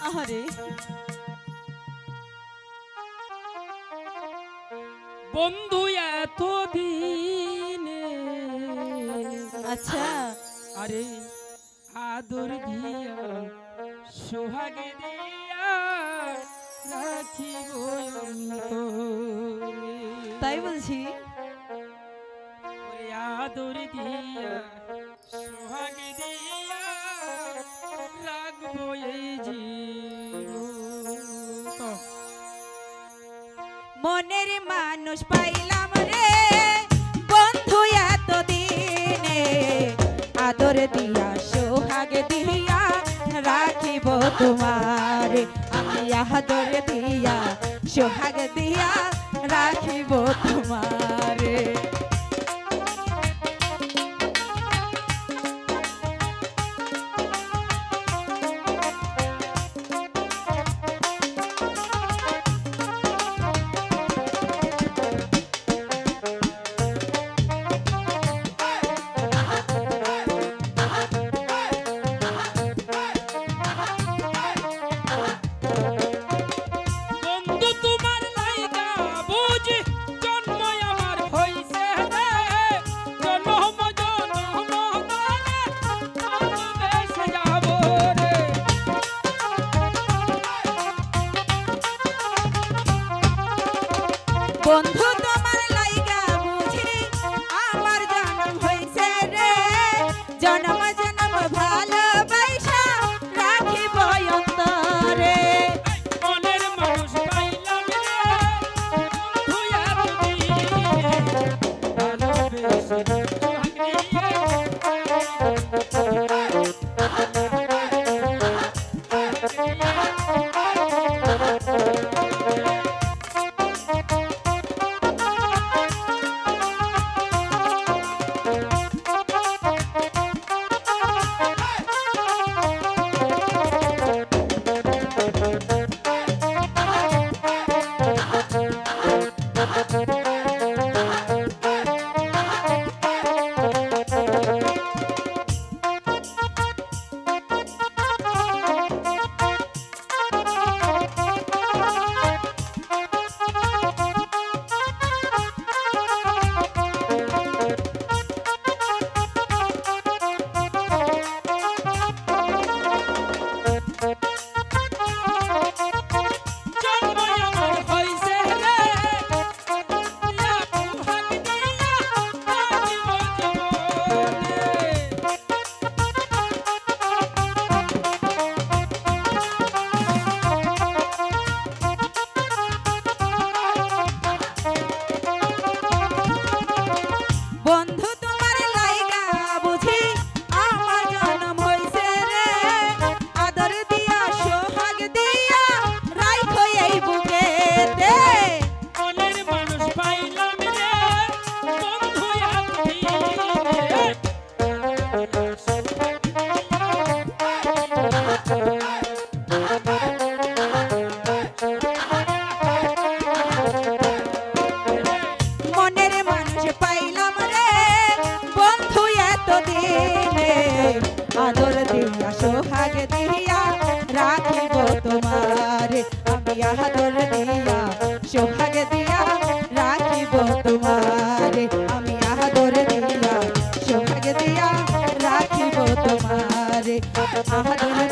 আরে বন্ধু এত দিনে আচ্ছা। আরে আদর দিয়া সোহাগে দিয়া রাখিব তাই বলছি। আদর দিয়া সোহাগে মনের মানুষ পাইলাম রে। বন্ধু এত দিনে আদর দিয়া, সোহাগ দিয়া রাখিব তোমার। আমি আদর দিয়া, সোহাগ দিয়া রাখিব তোমার। বন্ধু মনের পাইলাম রে। বন্ধু এত দিনে আদর দিয়া, সোহাগ দিয়া রাখিব তোমার। আমি আদর দিয়া, সোহাগ দিয়া রাখিব তোমার। আমি আদর দিয়া, সোহাগ দিয়া রাখিব তোমার। আদর